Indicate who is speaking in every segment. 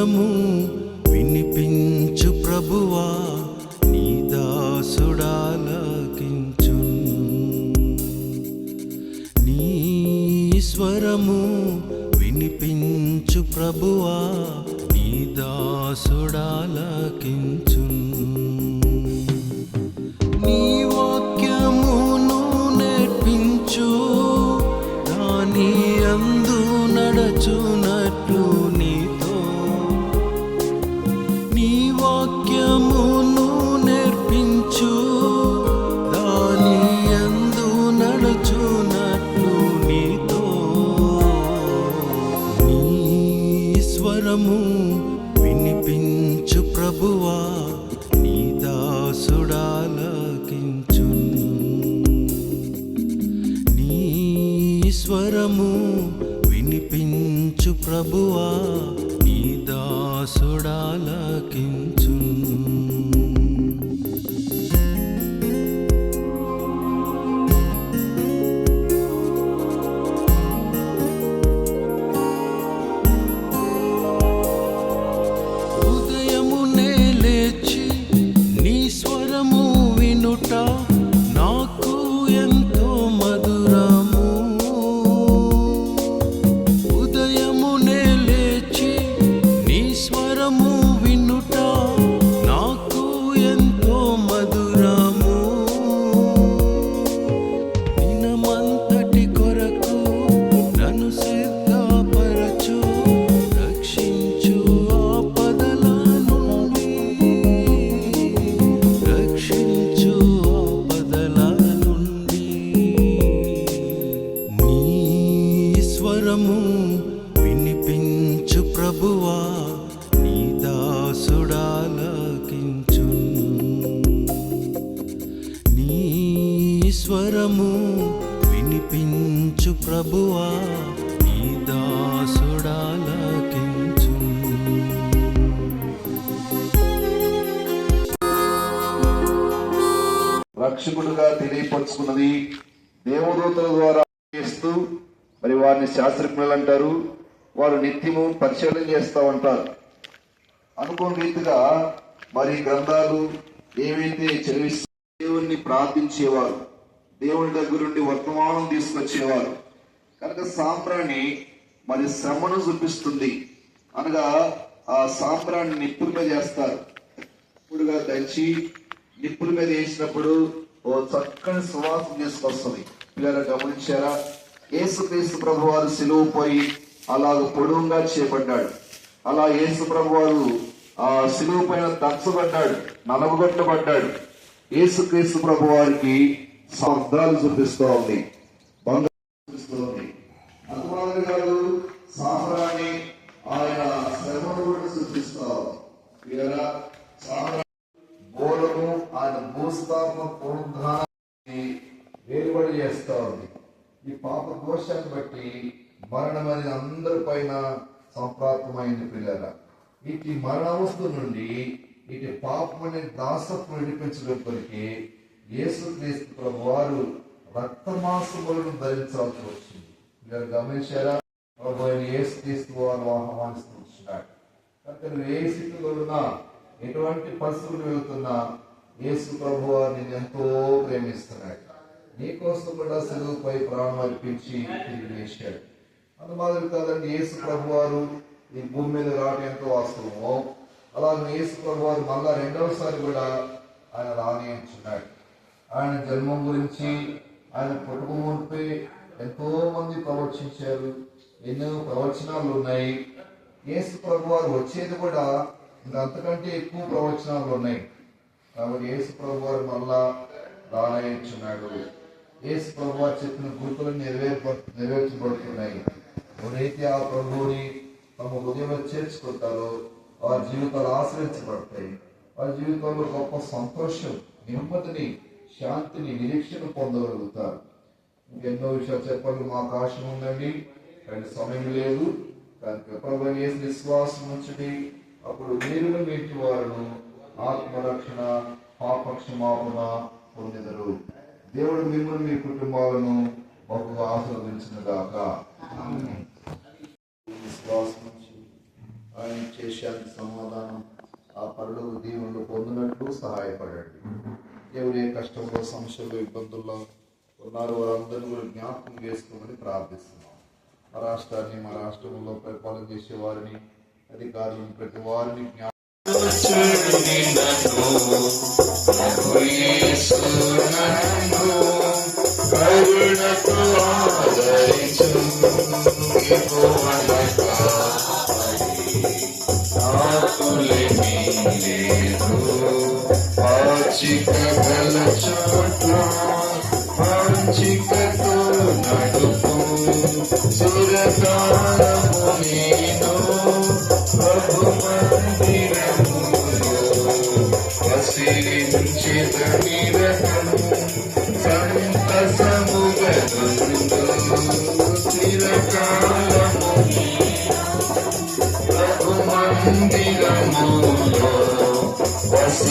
Speaker 1: స్వరము వినిపించు ప్రభువా నీ దాసుడాలకించు నీ స్వరము వినిపించు ప్రభువా నీ దాసుడాలకించు స్వరము వినిపించు ప్రభువా నీ దాసుడాలకించు నీ స్వరము వినిపించు ప్రభువా నీ దాసుడాలకించు స్వరము వినిపించు ప్రభువా నీ దాసుడాలకించు
Speaker 2: రక్షకుడుగా తెలియపరుచుకున్నది దేవదూతల ద్వారా చేస్తూ మరి వారిని శాస్త్రజ్ఞులు అంటారు వారు నిత్యము పరిశీలన చేస్తూ ఉంటారు. అనుకోని రీతిగా మరి గ్రంథాలు ఏవైతే చదివిస్తూ దేవుణ్ణి ప్రార్థించేవారు. దేవుని దగ్గర నుండి వర్తమానం తీసుకొచ్చేవారు. కనుక సాంబ్రాణి మరి శ్రమను చూపిస్తుంది. అనగా ఆ సాంబ్రాన్ని నిప్పుల మీద వేస్తారు. ఇప్పుడుగా దంచి నిప్పుల మీద వేసినప్పుడు ఓ చక్కని సువాసన తీసుకొస్తుంది. పిల్లలు గమనించారా? యేసుక్రీస్తు ప్రభు వారు సిలువు పోయి అలాగ పొడవుగా చేయబడ్డాడు. అలా యేసు ప్రభు వారు ఆ సిలువు పైన దంచబడ్డాడు. నలగొట్టబడ్డాడు యేసుక్రీస్తు ప్రభు వారికి శబ్దాలు చూపిస్తూ ఉంది. బంగారు చూపిస్తూ ఉంది. ఆయన శ్రమను కూడా ఉంది. ఆయన భూస్థాపన పునరుద్ధానాన్ని వేరుబడి చేస్తా ఉంది. ఈ పాప దోషాన్ని బట్టి మరణం అనేది అందరి పైన సంప్రాప్తమైంది పిల్లల ఇటు మరణావస్థ నుండి ఇటు పాపం అనే దాసత్వం విడిపించడానికి యేసుక్రీస్తు ప్రభు వారు రక్తమాసములను ధరించాల్సి వచ్చింది. మీరు గమనించారా? ప్రభు ఆయన యేసుక్రీస్తు వారు ఆహ్వానిస్తూ వచ్చినాడు కనుక నువ్వు ఏ స్థితిలో ఉన్నా ఎటువంటి పరిస్థితులు వెళ్తున్నా యేసు ప్రభు నేను ఎంతో ప్రేమిస్తున్నాడు. నీకోసం కూడా సెలవుపై ప్రాణం అర్పించి తిరిగి లేచాడు. అందుమాదిరి కాదండి యేసు ప్రభు వారు ఈ భూమి మీద రావడం ఎంతో వాస్తవము. అలాగే యేసు ప్రభు వారు మళ్ళా రెండవసారి కూడా ఆయన రానియించున్నాడు ఆయన జన్మం గురించి ఆయన పుట్టుక మునిపై ఎంతో మంది ప్రవచించారు. ఎన్నో ప్రవచనాలు ఉన్నాయి. యేసు ప్రభు వారు వచ్చేది కూడా అంతకంటే ఎక్కువ ప్రవచనాలు ఉన్నాయి. కాబట్టి యేసు ప్రభు వారు మళ్ళా రానయించున్నాడు యేసు ప్రభు వారు చెప్పిన గుర్తులు నెరవేర్ప నెరవేర్చబడుతున్నాయి. ఎవరైతే ఆ ప్రభువుని తమ హృదయంలో చేర్చుకుంటారో వారి జీవితాలు ఆశ్రయించబడతాయి. వారి జీవితంలో గొప్ప సంతోషం నెమ్మదిని శాంతిని నిరీక్షణ పొందగలుగుతారు. ఎన్నో విషయాలు చెప్పాలి మాకు ఆశ ఉందండి. కానీ సమయం లేదు. కనుక ప్రభు విశ్వాసం ఉంచండి. అప్పుడు మీరును మీటి వారును ఆత్మరక్షణ పాపక్షమాపణ పొందెదరు. దేవుడు మిమ్మల్ని మీ కుటుంబాలను బహుగా ఆశీర్వదించిన గాక విశ్వాసం ఆయన చేశానికి సమాధానం ఆ పరులకు దీవులు పొందినట్లు సహాయపడండి. ఎవరు ఏ కష్టంలో సమస్యల్లో ఇబ్బందుల్లో ఉన్నారు. వారందరినీ కూడా జ్ఞాపకం చేసుకోమని ప్రార్థిస్తున్నాం.
Speaker 3: మా రాష్ట్రాన్ని మా రాష్ట్రంలో పరిపాలన చేసే వారిని అధికారులను ప్రతి వారిని జ్ఞాపకం గల చోట్ల మంచికతో నడుపు సురకారము నేను ప్రభు మందిరములో వసించిత నిరతము ప్రభు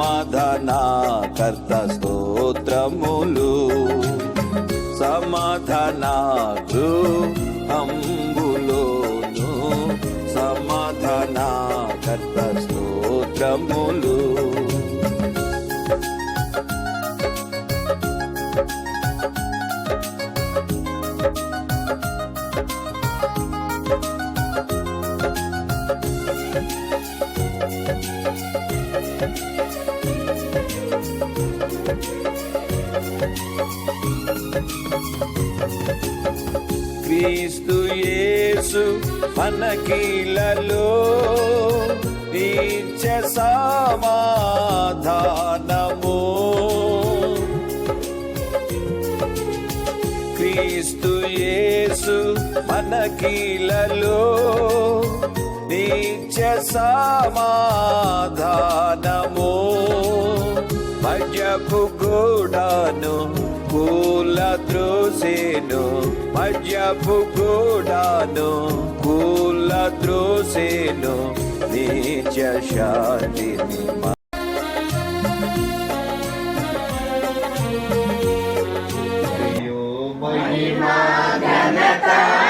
Speaker 4: సమాధాన కర్త స్తోత్రములు. సమాధాన మన కీలలో నిత్య సమాధానము. క్రీస్తు యేసు మన కీలలో నిత్య సమాధానము. మధ్యపు గూడాను కూల త్రోసే మధ్యపు గోడాను కూల త్రోసేను నీచ శాంతిని
Speaker 3: మహిమా
Speaker 2: ఈ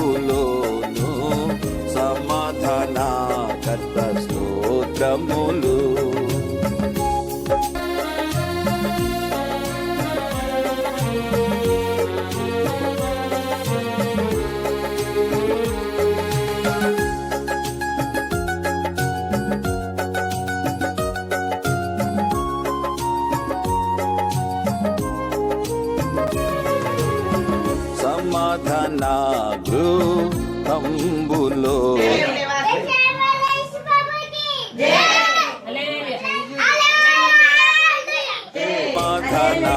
Speaker 4: ఫలములు సమాధాన గృహంబులో సమాధాన